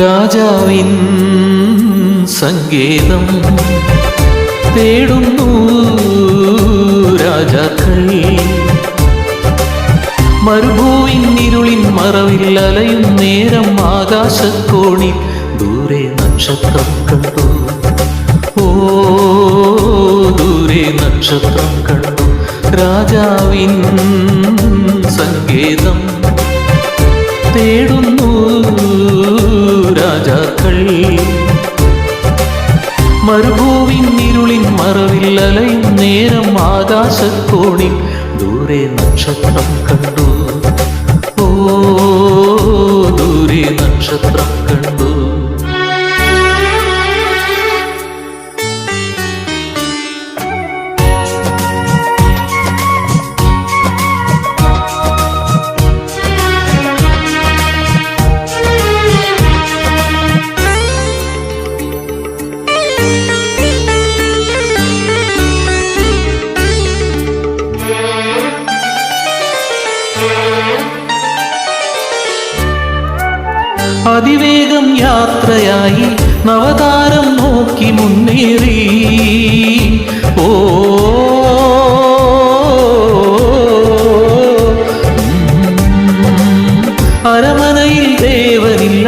രാജാവിൻ സങ്കേതം തേടുന്നു രാജാക്കൾ. മരുഭൂവിൻ ഇരുളിൻ മറവിൽ അലയും നേരം ആകാശക്കോണിൽ ദൂരെ നക്ഷത്രം കണ്ടു. ഓ ദൂരെ നക്ഷത്രം കണ്ടു. രാജാവിൻ സങ്കേതം തേടുന്നു മരുഭൂവിൻ ഇരുളിൻ മറവിൽ അലയും നേരം ആകാശക്കോണിൽ. ദൂരെ നക്ഷത്രം കണ്ടു. ഓ ദൂരെ നക്ഷത്രം അതിവേഗം യാത്രയായി നവതാരം നോക്കി മുന്നേറി. ഓ അരമനയിൽ ദേവനില്ല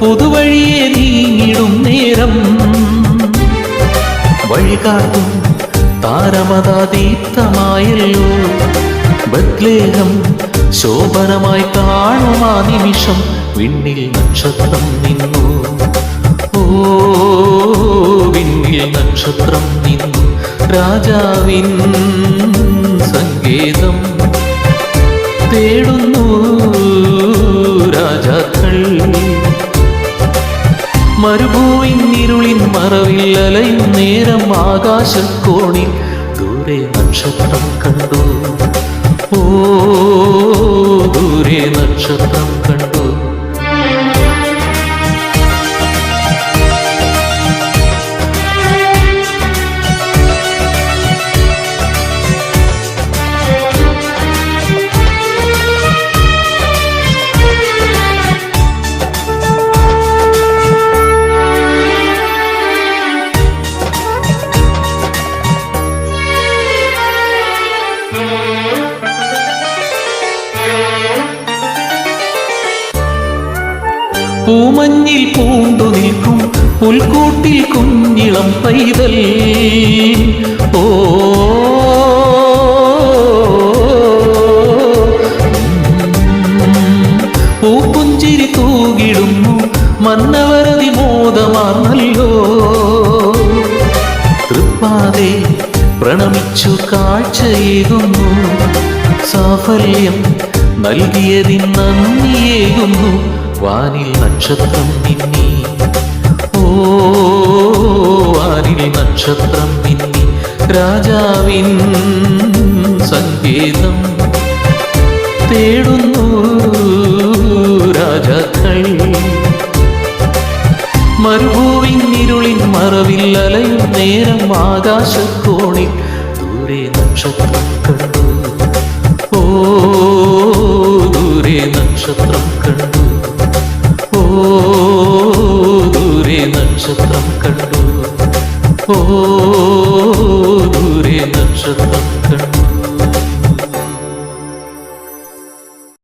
പുതുവഴിയെ നീങ്ങിടും നേരം. വഴികാട്ടും താരമതാദീപ്തമായല്ലോ ബദ്ലേഹം ശോഭനമായി കാണും ആ നിമിഷം. വിണ്ണിൽ നക്ഷത്രം നിന്നു. ഓ വിണ്ണിൽ നക്ഷത്രം നിന്നു. രാജാവിൻ സങ്കേതം തേടുന്നു രാജാക്കൾ. മരുഭൂവിൻ ഇരുളിൻ മറവിൽ അലയും നേരം ആകാശക്കോണിൽ ദൂരെ നക്ഷത്രം കണ്ടു. ഓ ദൂരെ പൂമഞ്ഞിൽ പൂണ്ടു നിൽക്കും പുൽക്കൂട്ടിൽ കുഞ്ഞിളം പൈതൽ. ഓ പൂപ്പുഞ്ചിരി തൂകിടുന്നു മന്നവരതി മോദമാർന്നല്ലോ. തൃപ്പാതെ പ്രണമിച്ചു കാഴ്ചയേകുന്നു സാഫല്യം നൽകിയതിൻ നന്ദിയേകുന്നു വാനിൽ നക്ഷത്രം മിന്നി. ഓ വാനിൽ നക്ഷത്രം മിന്നി. രാജാവിൻ സങ്കേതം തേടുന്നു രാജാക്കൾ. മരുഭൂവിൻ ഇരുളിൻ മറവിൽ അലയും നേരം ആകാശക്കോണിൽ ദൂരെ നക്ഷത്രം കണ്ടു. ഓ ఓ నక్షత్రం.